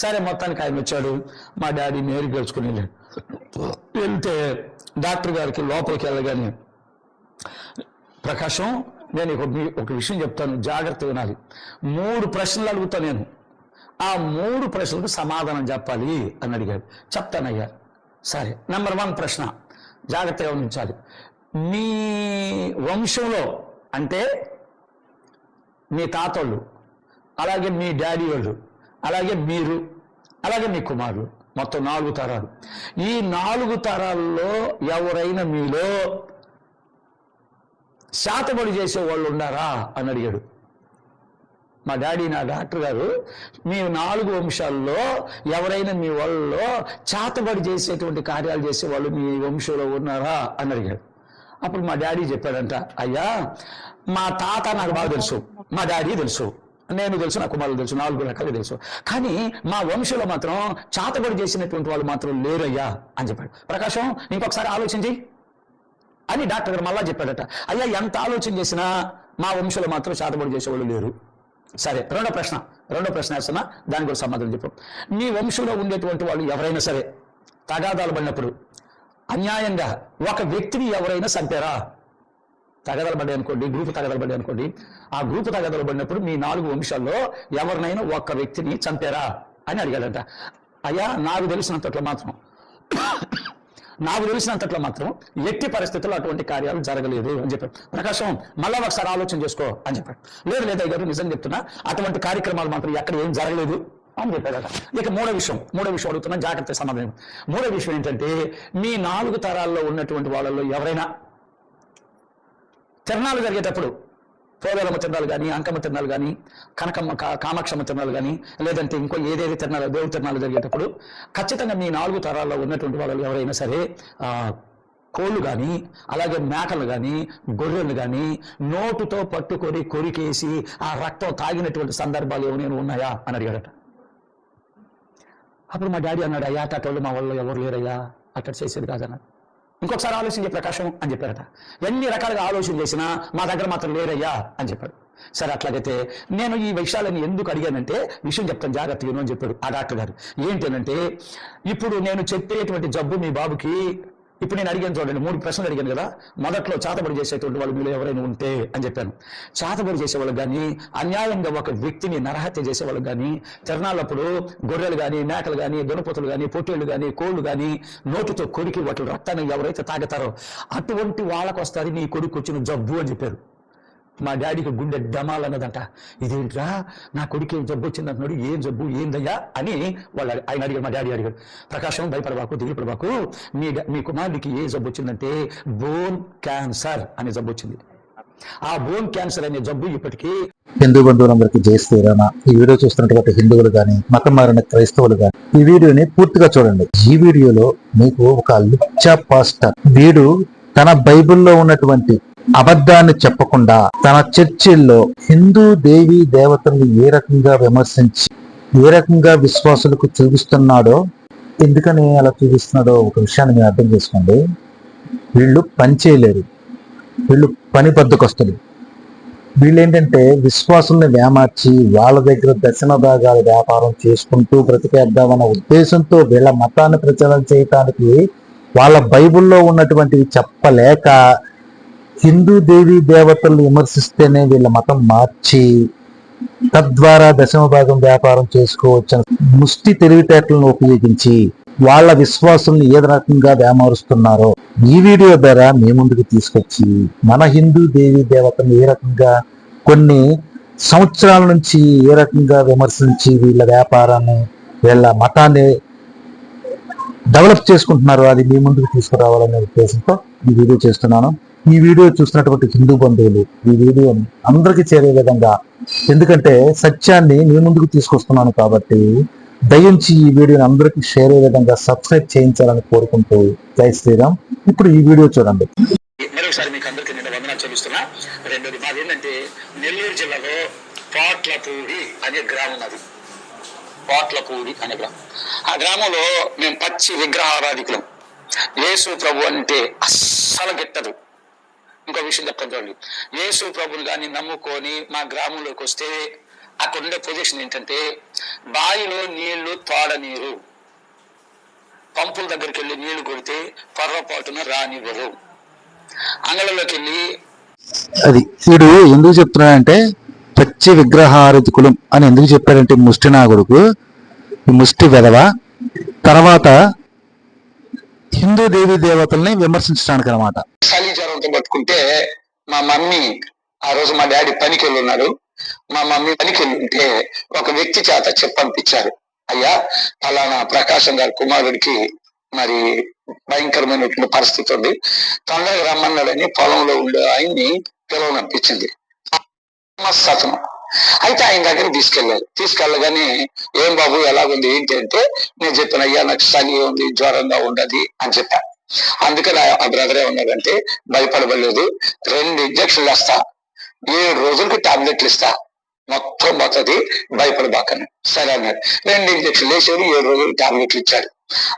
సరే మొత్తానికి ఆయన వచ్చాడు. మా డాడీ నేరు గెలుచుకుని వెళ్ళాడు. వెళ్తే డాక్టర్ గారికి లోపలికి వెళ్ళగానే ప్రకాశం నేను ఒక ఒక విషయం చెప్తాను జాగ్రత్త వినాలి. మూడు ప్రశ్నలు అడుగుతా నేను. ఆ మూడు ప్రశ్నలకు సమాధానం చెప్పాలి అని అడిగాడు. చెప్తానయ్యా సరే నెంబర్ వన్ ప్రశ్న. జాగ్రత్తగా ఉంచాలి మీ వంశంలో అంటే మీ తాతోళ్ళు అలాగే మీ డాడీ వాళ్ళు అలాగే మీరు అలాగే మీ కుమారుడు. మొత్తం నాలుగు తరాలు. ఈ నాలుగు తరాల్లో ఎవరైనా మీలో శాతబడి చేసే వాళ్ళు ఉన్నారా అని అడిగాడు. మా డాడీ నా డాక్టర్ గారు మీ నాలుగు వంశాల్లో ఎవరైనా మీ వాళ్ళలో చాతబడి చేసేటువంటి కార్యాలు చేసే వాళ్ళు మీ వంశంలో ఉన్నారా అని అడిగాడు. అప్పుడు మా డాడీ చెప్పాడంట అయ్యా మా తాత నాకు బాగా తెలుసు. మా డాడీ తెలుసు. నేను తెలుసు నా కుమారులు తెలుసు నాలుగు రకాలు తెలుసు. కానీ మా వంశంలో మాత్రం చాతబడి చేసినటువంటి వాళ్ళు మాత్రం లేరయ్యా అని చెప్పాడు. ప్రకాశం ఇంకొకసారి ఆలోచించి. అని డాక్టర్ గారు మళ్ళా చెప్పాడట. అయ్యా ఎంత ఆలోచన చేసినా మా వంశంలో మాత్రం చాతబడి చేసేవాళ్ళు లేరు. సరే రెండో ప్రశ్న. రెండో ప్రశ్న వేస్తున్నా దానికి కూడా సమాధానం చెప్పు. మీ వంశంలో ఉండేటువంటి వాళ్ళు ఎవరైనా సరే తగాదాలు పడినప్పుడు అన్యాయంగా ఒక వ్యక్తిని ఎవరైనా చంపారా? తగదలు పడ్డాయి అనుకోండి గ్రూప్ తగదలు పడ్డాయి అనుకోండి. ఆ గ్రూప్ తగదలు పడినప్పుడు మీ నాలుగు వంశాల్లో ఎవరినైనా ఒక్క వ్యక్తిని చంపారా అని అడిగాడంట. అయ్యా నాకు తెలిసినంతట్లో మాత్రం నాకు తెలిసినంతట్లో మాత్రం ఎట్టి పరిస్థితుల్లో అటువంటి కార్యాలు జరగలేదు అని చెప్పాడు. ప్రకాశం మళ్ళా ఒకసారి ఆలోచన చేసుకో అని చెప్పాడు. లేదు లేదు గారు నిజం చెప్తున్నా అటువంటి కార్యక్రమాలు మాత్రం ఎక్కడ ఏం జరగలేదు అని చెప్పాడట ఇక మూడో విషయం మూడో విషయం అడుగుతున్నా జాగ్రత్త సమాధానం. మూడో విషయం ఏంటంటే మీ నాలుగు తరాల్లో ఉన్నటువంటి వాళ్ళల్లో ఎవరైనా తిరణాలు జరిగేటప్పుడు పోదలమ్మ తిరణాలు కానీ అంకమ్మ తిరణాలు కానీ కనకమ్మ కామాక్షమ్మ తిరణాలు కానీ లేదంటే ఇంకో ఏదేది తిరణాలు దేవుడి తిరణాలు జరిగేటప్పుడు ఖచ్చితంగా మీ నాలుగు తరాల్లో ఉన్నటువంటి వాళ్ళు ఎవరైనా సరే కోళ్ళు కానీ అలాగే మేకలు కానీ గొర్రెలు కానీ నోటుతో పట్టుకొని కొరికేసి ఆ రక్తం తాగినటువంటి సందర్భాలు ఏమైనా ఉన్నాయా అని అడిగాడట. అప్పుడు మా డాడీ అన్నాడు అయ్యా అట్టోళ్ళు మా వాళ్ళు ఎవరు లేరయ్యా? అట్ట చేసేది కాదన్నాడు. ఇంకొకసారి ఆలోచించే ప్రకాశం అని చెప్పారట. ఎన్ని రకాలుగా ఆలోచన చేసినా మా దగ్గర మాత్రం లేరయ్యా అని చెప్పాడు. సరే అట్లాగైతే నేను ఈ విషయాలని ఎందుకు అడిగానంటే విషయం చెప్తాను జాగ్రత్తగా అని చెప్పాడు ఆ డాక్టర్ గారు. ఏంటనంటే ఇప్పుడు నేను చెప్పేటువంటి జబ్బు మీ బాబుకి ఇప్పుడు నేను అడిగాను చూడండి మూడు ప్రశ్నలు అడిగాను కదా మొదట్లో చాతబడి చేసేటువంటి వాళ్ళు మీరు ఎవరైనా ఉంటే అని చెప్పాను. చాతబడి చేసేవాళ్ళకి కానీ అన్యాయంగా ఒక వ్యక్తిని నరహత్య చేసేవాళ్ళకి కానీ తిరణాలప్పుడు గొర్రెలు కానీ మేకలు కానీ దునపతులు కానీ పొట్టేళ్ళు కానీ కోళ్ళు కానీ నోటితో కొరికి వాటి రక్తాన్ని ఎవరైతే తాగుతారో అటువంటి వాళ్ళకు వస్తుంది నీ కొడుకు వచ్చిన జబ్బు అని చెప్పారు. మా డాడీకి గుండె డమాలన్నదంట ఇదేంట్రా? నా కొడుకు ఏం జబ్బు వచ్చింది అంటున్నాడు. ఏం జబ్బు? ఏందయ్యా? అని వాళ్ళు ఆయన అడిగాడు మా డాడీ అడిగాడు. ప్రకాశం భయపడబాకు దిగులుపడబాకు మీ మీ కుమారుడికి ఏ జబ్బు వచ్చిందంటే బోన్ క్యాన్సర్ అనే జబ్బు వచ్చింది. ఆ బోన్ క్యాన్సర్ అనే జబ్బు ఇప్పటికీ హిందూ బంధువులందరికీ జై శ్రీరామ ఈ వీడియో చూస్తున్నటువంటి హిందువులు గాని మతం మారిన క్రైస్తవులు గాని ఈ వీడియోని పూర్తిగా చూడండి. ఈ వీడియోలో మీకు ఒక లుచ్చా పాస్టర్ వీడు తన బైబిల్లో ఉన్నటువంటి అబద్ధాన్ని చెప్పకుండా తన చర్చిల్లో హిందూ దేవి దేవతల్ని ఏ రకంగా విమర్శించి ఏ రకంగా విశ్వాసులకు చూపిస్తున్నాడో ఎందుకని అలా చూపిస్తున్నాడో ఒక విషయాన్ని మీరు అర్థం చేసుకోండి. వీళ్ళు పని చేయలేరు. వీళ్ళు పని బద్దకొస్తారు వీళ్ళు ఏంటంటే విశ్వాసుల్ని వేమార్చి వాళ్ళ దగ్గర దర్శన భాగాల వ్యాపారం చేసుకుంటూ బ్రతికేద్దామన్న ఉద్దేశంతో వీళ్ళ మతాన్ని ప్రచారం చేయటానికి వాళ్ళ బైబిల్లో ఉన్నటువంటివి చెప్పలేక హిందూ దేవి దేవతల్ని విమర్శిస్తేనే వీళ్ళ మతం మార్చి తద్వారా దశమ భాగం వ్యాపారం చేసుకోవచ్చు ముష్టి తెలివితేటలను ఉపయోగించి వాళ్ళ విశ్వాసుల్ని ఏ రకంగా వ్యామరుస్తున్నారో ఈ వీడియో ద్వారా మీ ముందుకు తీసుకొచ్చి మన హిందూ దేవి దేవతను ఏ రకంగా కొన్ని సంవత్సరాల నుంచి ఏ రకంగా విమర్శించి వీళ్ళ వ్యాపారాన్ని వీళ్ళ మతాన్ని డెవలప్ చేసుకుంటున్నారు. అది మీ ముందుకు తీసుకురావాలనే ఉద్దేశంతో ఈ వీడియో చేస్తున్నాను. ఈ వీడియో చూసినటువంటి హిందూ బంధువులు ఈ వీడియోని అందరికీ చేరే విధంగా ఎందుకంటే సత్యాన్ని మీ ముందుకు తీసుకొస్తున్నాను కాబట్టి దయించి ఈ వీడియోని అందరికీ షేర్ అయ్యే విధంగా సబ్స్క్రైబ్ చేయించాలని కోరుకుంటూ జై శ్రీరామ్. ఇప్పుడు ఈ వీడియో చూడండి. మరొకసారి మీకు అందరికీ నేను వందనాలు చెల్లిస్తున్నా. రెండోది మాది ఏంటంటే నెల్లూరు జిల్లాలో పాట్లపూడి అనే గ్రామం అది పాట్లపూడి అనే గ్రామం ఆ గ్రామంలో మేము పచ్చి విగ్రహారాధికులం. యేసు ప్రభు అంటే అస్సలు గిట్టదు. ఇంకో విషయం చెప్పండి యేసు ప్రభుని కానీ నమ్ముకొని మా గ్రామంలోకి వస్తే అక్కడ ఉండే పొజిషన్ ఏంటంటే బావిలో నీళ్ళు తోడనీరు పంపుల దగ్గరికి వెళ్ళి నీళ్ళు కొడితే పొర్రపాటున రానివ్వరు. అంగళలోకి వెళ్ళి అది వీడు ఎందుకు చెప్తున్నాడంటే పచ్చి విగ్రహారతికులం అని ఎందుకు చెప్పాడంటే ముష్టి నాగుడుకు? ముష్టి వెధవ. తర్వాత హిందూ దేవీ దేవతల్ని విమర్శించడానికి అనమాట చలి జ్వరంతో పట్టుకుంటే మా మమ్మీ ఆ రోజు మా డాడీ పనికి వెళ్ళి ఉన్నాడు. మా మమ్మీ పనికి వెళ్ళి ఉంటే ఒక వ్యక్తి చేత చెప్పనిపించారు. అయ్యా ఫలానా ప్రకాశం గారి కుమారుడికి మరి భయంకరమైనటువంటి పరిస్థితి ఉంది. తొందరగా రమ్మన్నాడని పొలంలో ఉండే ఆయన్ని పిలవనిపించింది సతనం అయితే ఆయన దగ్గర తీసుకెళ్ళారు. తీసుకెళ్ళగానే ఏం బాబు ఎలాగుంది? ఏంటి అంటే నేను చెప్పిన అయ్యా నాకు చలి ఉంది జ్వరంగా ఉండదు అని చెప్పాను అందుకని ఆ- ఆ బ్రదర్ ఏమన్నాడంటే భయపడబడలేదు రెండు ఇంజక్షన్లు వేస్తా. ఏడు రోజులకి టాబ్లెట్లు ఇస్తా. మొత్తం పోతుంది భయపడబాకని. సరే అన్నాడు. రెండు ఇంజక్షన్లు వేసాడు ఏడు రోజులు టాబ్లెట్లు ఇచ్చాడు.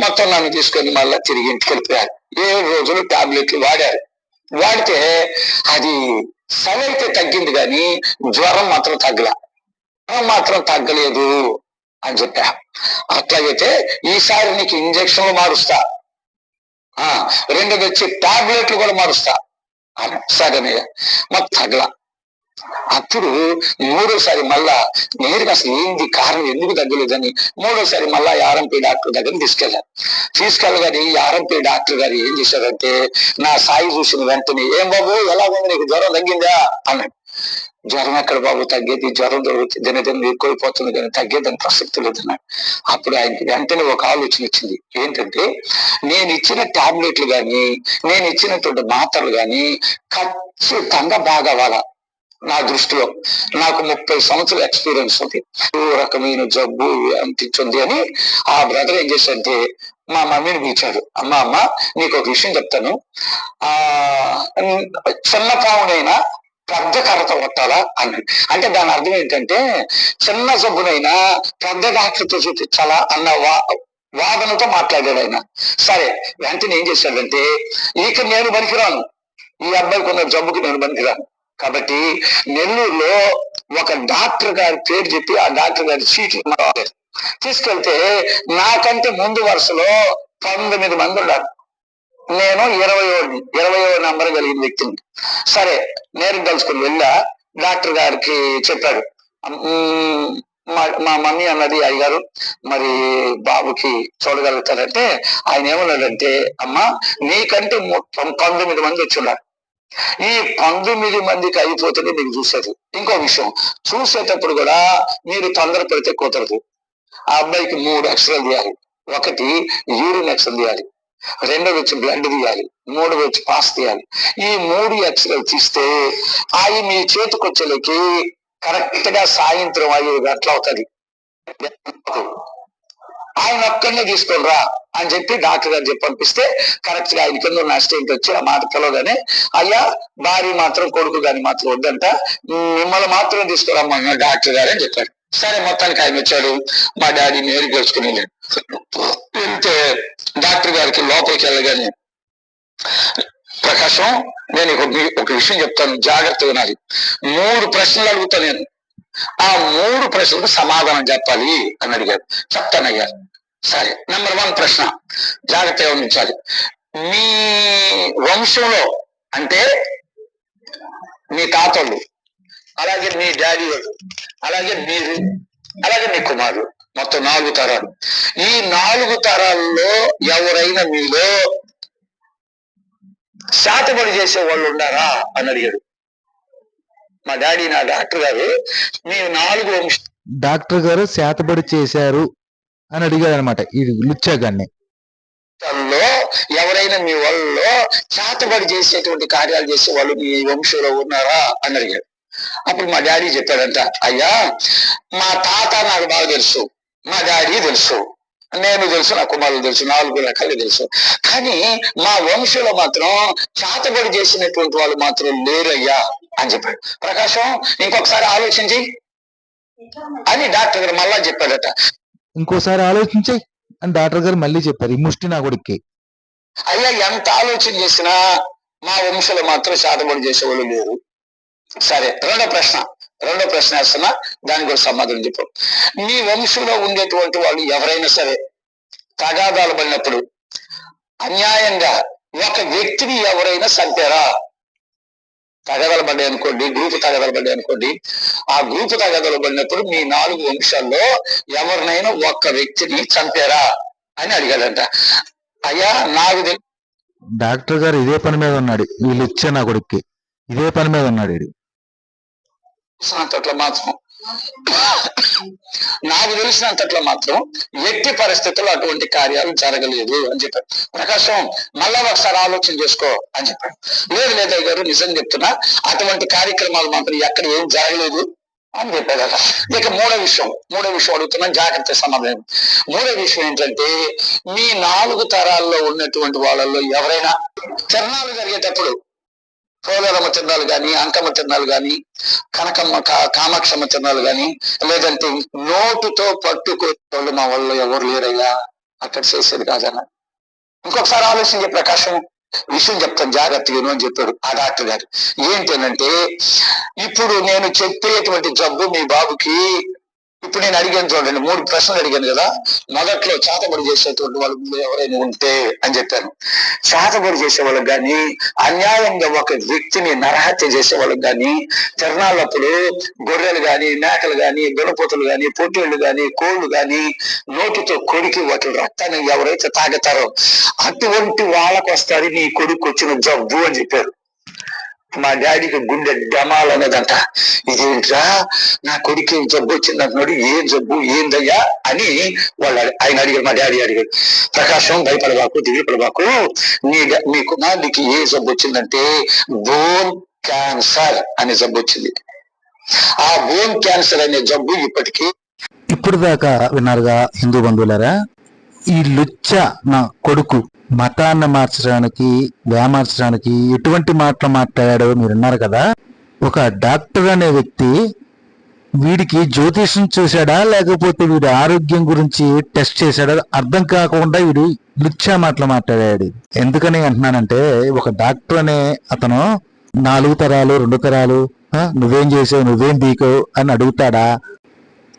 మొత్తం నన్ను తీసుకొని మళ్ళీ తిరిగి ఇంటికి వెళ్ళిపోయారు. ఏడు రోజులు టాబ్లెట్లు వాడారు. వాడితే అది సరి అయితే తగ్గింది కానీ జ్వరం మాత్రం తగ్గల. జ్వరం మాత్రం తగ్గలేదు అని చెప్పా. అట్లాగైతే ఈసారి నీకు ఇంజక్షన్లు మారుస్తా. ఆ రెండోది వచ్చి టాబ్లెట్లు కూడా మారుస్తా. అని సరేనయ్య మాకు తగల అప్పుడు మూడోసారి మళ్ళా నేరుగా అసలు ఏంది? కారణం ఎందుకు తగ్గలేదని మూడోసారి మళ్ళా ఆర్ఎంపీ డాక్టర్ దగ్గర తీసుకెళ్ళారు తీసుకెళ్ళగానే ఈ ఆర్ఎంపీ డాక్టర్ గారు ఏం చేశారంటే నా సాయి చూసిన వెంటనే ఏం బాబు ఎలా ఉంది? నీకు జ్వరం తగ్గిందా? అన్నాడు. జ్వరం ఎక్కడ బాబు? తగ్గేది జ్వరం దొరుకుతుంది దినదిన ఎక్కువైపోతుంది కానీ తగ్గేదని ప్రసక్తి లేదన్నాడు. అప్పుడు ఆయనకి వెంటనే ఒక ఆలోచన వచ్చింది. ఏంటంటే నేను ఇచ్చిన టాబ్లెట్లు కానీ నేను ఇచ్చినటువంటి మాత్రలు కానీ ఖచ్చితంగా బాగా అవ్వాలా? నా దృష్టిలో నాకు ముప్పై సంవత్సరాల ఎక్స్పీరియన్స్ ఉంది. ఓ రకమైన జబ్బు అనిపించింది అని ఆ బ్రదర్ ఏం చేశాడంటే మా మమ్మీని పిలిచాడు. అమ్మ అమ్మ నీకు ఒక విషయం చెప్తాను. ఆ చిన్న పావునైనా పెద్ద కర్రతో కొట్టాలా? అన్నాడు. అంటే దాని అర్థం ఏంటంటే చిన్న జబ్బునైనా పెద్ద డాక్టర్తో చూపించాలా అన్న వా వాదనతో మాట్లాడాడు ఆయన. సరే వెంటనే ఏం చేశాడంటే ఇక నేను పనికిరాను. ఈ అబ్బాయికి ఉన్న జబ్బుకి నేను పనికిరాను. కాబట్టి నెల్లూరులో ఒక డాక్టర్ గారి పేరు చెప్పి ఆ డాక్టర్ గారి సీట్లు తీసుకెళ్తే నాకంటే ముందు వరుసలో పంతొమ్మిది మంది ఉన్నారు. నేను ఇరవై ఇరవయో ఇరవై నంబర్ కలిగిన వ్యక్తిని. సరే నేను కలుసుకుని వెళ్ళా. డాక్టర్ గారికి చెప్పాడు. "మ్మ్, మా మా మమ్మీ అన్నది అయ్యారు మరి బాబుకి చూడగలుగుతారంటే ఆయన ఏమన్నాడంటే అమ్మా నీకంటే పంతొమ్మిది మంది వచ్చి ఉన్నారు. ఈ పంతొమ్మిది మందికి అయిపోతుంది మీకు చూసేది. ఇంకో విషయం చూసేటప్పుడు కూడా మీరు తొందరపడితే కుదరదు. ఆ అబ్బాయికి మూడు అక్షరాలు తీయాలి. ఒకటి యూరిన్ అక్షరం తీయాలి. రెండోది వచ్చి బ్లడ్ తీయాలి. మూడోది వచ్చి పాస్ తీయాలి. ఈ మూడు అక్షరాలు తీస్తే అవి మీ చేతికి కరెక్ట్గా సాయంత్రం ఐదు అట్లా అవుతుంది. ఆయన ఒక్కడినే తీసుకొని రా అని చెప్పి డాక్టర్ గారు చెప్పి పంపిస్తే కరెక్ట్గా ఆయన కింద ఉన్న అసిస్టెంట్ వచ్చి ఆ మాట పిలవగానే అయ్యా భార్య మాత్రం కొడుకు గాని మాత్రం వద్దంట. మిమ్మల్ని మాత్రం తీసుకురమ్మన్న డాక్టర్ గారు అని చెప్పారు. సరే మొత్తానికి ఆయన వచ్చాడు. మా డాడీ నేరు గెలుచుకుని వెళ్ళాడు. వెళ్తే డాక్టర్ గారికి లోపలికి వెళ్ళగానే ప్రకాశం నేను ఒక విషయం చెప్తాను. జాగ్రత్తగా నాది మూడు ప్రశ్నలు అడుగుతా నేను. ఆ మూడు ప్రశ్నలకు సమాధానం చెప్పాలి అని అడిగారు. చెప్తానయ్యా సరే నెంబర్ వన్ ప్రశ్న. జాగ్రత్తగా ఉంచాలి మీ వంశంలో అంటే మీ తాతలు అలాగే మీ డాడీ వాళ్ళు అలాగే మీరు అలాగే మీ కుమారుడు మొత్తం నాలుగు తరాలు. ఈ నాలుగు తరాల్లో ఎవరైనా మీలో శాతపడి చేసే వాళ్ళు ఉన్నారా? అని అడిగాడు. మా డాడీ నా డాక్టర్ గారు. మీ నాలుగు వంశ డాక్టర్ గారు శాతబడి చేశారు అని అడిగాడు అనమాట ఇది లుచ్చాగాన్ని ఎవరైనా మీ వాళ్ళలో చేతబడి చేసేటువంటి కార్యాలు చేసే వాళ్ళు మీ వంశంలో ఉన్నారా అని అడిగాడు. అప్పుడు మా డాడీ చెప్పాడంట అయ్యా మా తాత నాకు బాగా తెలుసు మా డాడీ తెలుసు నేను తెలుసు నా కుమారులు తెలుసు నాలుగు రకాలు తెలుసు. కానీ మా వంశంలో మాత్రం చేతబడి చేసినటువంటి వాళ్ళు మాత్రం లేరయ్యా అని చెప్పాడు ప్రకాశం ఇంకొకసారి ఆలోచించి. అని డాక్టర్ గారు మళ్ళా చెప్పాడట. ఇంకోసారి ఆలోచించే అని డాక్టర్ గారు మళ్ళీ చెప్పారు. ఈ ముష్టి నా కొడుక్కి. అయ్యా ఎంత ఆలోచన చేసినా మా వంశంలో మాత్రం శాతపడి చేసేవాళ్ళు లేరు సరే రెండో ప్రశ్న. రెండో ప్రశ్న వేస్తున్నా దానికి కూడా సమాధానం చెప్పు. మీ వంశంలో ఉండేటువంటి వాళ్ళు ఎవరైనా సరే తగాదాలు పడినప్పుడు అన్యాయంగా ఒక వ్యక్తిని ఎవరైనా చంపారా? తగదలు పడ్డాయి అనుకోండి గ్రూప్ తగదలు పడ్డాయి అనుకోండి ఆ గ్రూప్ తగదలు పడినప్పుడు మీ నాలుగు వంశాల్లో ఎవరినైనా ఒక్క వ్యక్తిని చంపారా అని అడిగాడంట. అయ్యా నాకు డాక్టర్ గారు ఇదే పని మీద ఉన్నాడు. వీళ్ళు ఇచ్చే నా కొడుక్కి ఇదే పని మీద ఉన్నాడు తెలిసినంతట్లో మాత్రం నాకు తెలిసినంతట్లో మాత్రం ఎట్టి పరిస్థితుల్లో అటువంటి కార్యాలు జరగలేదు అని చెప్పాడు ప్రకాశం మళ్ళా ఒకసారి ఆలోచన చేసుకో అని చెప్పాడు లేదు లేదు గారు నిజం చెప్తున్నా అటువంటి కార్యక్రమాలు మాత్రం ఎక్కడ ఏం జరగలేదు అని చెప్పాడు ఇక మూడో విషయం మూడో విషయం అడుగుతున్నా జాగ్రత్త సమాధానం. మూడో విషయం ఏంటంటే మీ నాలుగు తరాల్లో ఉన్నటువంటి వాళ్ళల్లో ఎవరైనా తిరణాలు జరిగేటప్పుడు పోలేరమ్మ తిరణాలు కానీ అంకమ్మ తిరణాలు కానీ కనకమ్మ కామాక్షమ్మ తిరణాలు కానీ లేదంటే నోటుతో పట్టుకోళ్ళు మా వాళ్ళు ఎవరు లేరయ్యా? అక్కడ చేసేది కాదన్న. ఇంకొకసారి ఆలోచించే ప్రకాశం విషయం చెప్తాను జాగ్రత్తగా విను అని చెప్పాడు ఆ డాక్టర్ గారు. ఏంటనంటే ఇప్పుడు నేను చెప్పేటువంటి జబ్బు మీ బాబుకి ఇప్పుడు నేను అడిగాను చూడండి మూడు ప్రశ్నలు అడిగాను కదా మొదట్లో చేతబడి చేసేటువంటి వాళ్ళు ఎవరైనా ఉంటే అని చెప్పాను. చేతబడి చేసే వాళ్ళకి కానీ అన్యాయంగా ఒక వ్యక్తిని నరహత్య చేసే వాళ్ళకి కానీ తిరణాలప్పుడు గొర్రెలు గాని మేకలు కానీ గొడపోతులు గాని పొట్టేళ్ళు గాని కోళ్ళు గాని నోటితో కొడికి వాటి రక్తాన్ని ఎవరైతే తాగుతారో అటువంటి వాళ్ళకు వస్తుంది నీ కొడుకు వచ్చిన జబ్బు అని చెప్పారు. మా డాడీకి గుండె డమాలన్నదంట ఇదేంట్రా నా కొడుకు ఏం జబ్బు వచ్చింది అంటున్నాడు. ఏం జబ్బు? ఏందయ్యా? అని వాళ్ళు ఆయన అడిగారు మా డాడీ అడిగారు ప్రకాశం భయపడబాకు దిగిపడబాకు నీ డా- మీ కుమారుడికి ఏ జబ్బు వచ్చిందంటే బోన్ క్యాన్సర్ అనే జబ్బు వచ్చింది. ఆ బోన్ క్యాన్సర్ అనే జబ్బు ఇప్పటికీ ఇప్పుడు దాకా విన్నారుగా హిందూ బంధువులారా? ఈ లుచ్చ నా కొడుకు మతాన్ని మార్చడానికి వేమార్చడానికి ఎటువంటి మాటలు మాట్లాడాడో మీరు అన్నారు కదా. ఒక డాక్టర్ అనే వ్యక్తి వీడికి జ్యోతిషం చూశాడా లేకపోతే వీడి ఆరోగ్యం గురించి టెస్ట్ చేశాడా అర్థం కాకుండా వీడు లుచ్చా మాటలు మాట్లాడాడు. ఎందుకని అంటున్నానంటే ఒక డాక్టర్ అనే అతను నాలుగు తరాలు రెండు తరాలు నువ్వేం చేసావు నువ్వేం దీకో అని అడుగుతాడా?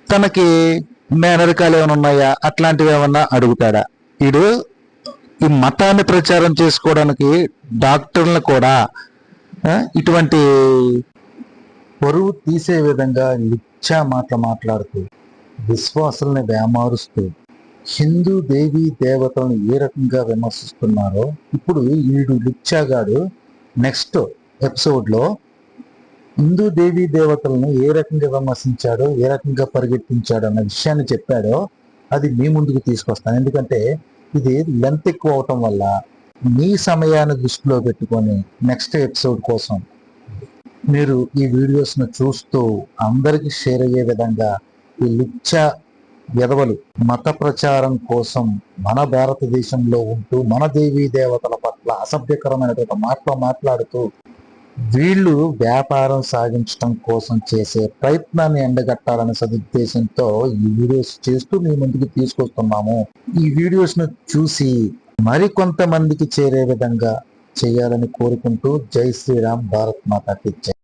తనకి మేనరికాలు ఏమైనా ఉన్నాయా? అట్లాంటివి ఏమన్నా అడుగుతాడా? వీడు ఈ మతాన్ని ప్రచారం చేసుకోవడానికి డాక్టర్లను కూడా ఇటువంటి పరువు తీసే విధంగా లిచ్చా మాటలు మాట్లాడుతూ విశ్వాసుల్ని వేమారుస్తూ హిందూ దేవీ దేవతలను ఏ రకంగా విమర్శిస్తున్నారో ఇప్పుడు ఈడు లిచ్చాగాడు నెక్స్ట్ ఎపిసోడ్లో హిందూ దేవీ దేవతలను ఏ రకంగా విమర్శించాడో ఏ రకంగా పరిగెత్తించాడో అన్న విషయాన్ని చెప్పాడో అది మీ ముందుకు తీసుకొస్తాను. ఎందుకంటే ఇది లెంత్ ఎక్కువ అవటం వల్ల మీ సమయాన్ని దృష్టిలో పెట్టుకొని నెక్స్ట్ ఎపిసోడ్ కోసం మీరు ఈ వీడియోస్ను చూస్తూ అందరికీ షేర్ అయ్యే విధంగా ఈ లిచ్చ ఎదవలు మత ప్రచారం కోసం మన భారతదేశంలో ఉంటూ మన దేవీ దేవతల పట్ల అసభ్యకరమైనటువంటి మాటలు మాట్లాడుతూ వీళ్ళు వ్యాపారం సాగించడం కోసం చేసే ప్రయత్నాన్ని ఎండగట్టాలనే సదుద్దేశంతో ఈ వీడియోస్ చేస్తూ మీ ముందుకు తీసుకొస్తున్నాము. ఈ వీడియోస్ను చూసి మరికొంతమందికి చేరే విధంగా చేయాలని కోరుకుంటూ జై శ్రీరామ్ భారత్ మాత జై.